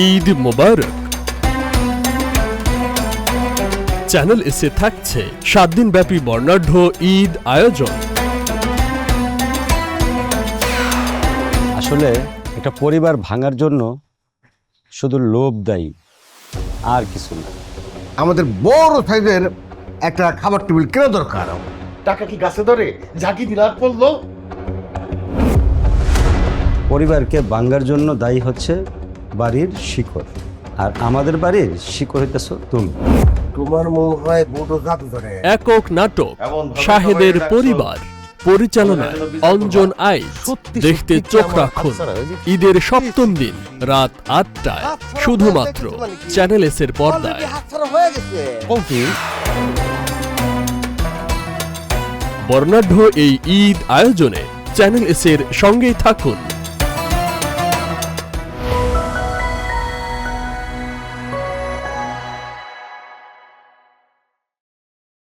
ঈদ মোবারক। Channel এসে থাকছে সাত দিন ব্যাপী বর্ণাঢ্য ঈদ আয়োজন। আসলে একটা পরিবার ভাঙার জন্য শুধু লোভ দায়ী আর কিছু না। আমাদের বড় সাইজের একটা খাবার টেবিল কেনা দরকার। টাকা কি গাছে ধরে? ঝাঁকি দিলার পড়ল? পরিবারকে ভাঙার জন্য দায়ী হচ্ছে বাড়ির শিকড়। আর আমাদের বাড়ির শিকড় হইতেছ তুমি। তোমার মনে হয় বড় জাদু ধরে। একক নাটক শাহেদের পরিবার পরিচালনায় অঞ্জন আইচ দেখতে চোখ রাখুন। ঈদের সপ্তম দিন রাত আটটায় শুধুমাত্র চ্যানেল এস এর পর্দায়। বর্ণাঢ্য এই ঈদ আয়োজনে চ্যানেল এস এর সঙ্গেই থাকুন।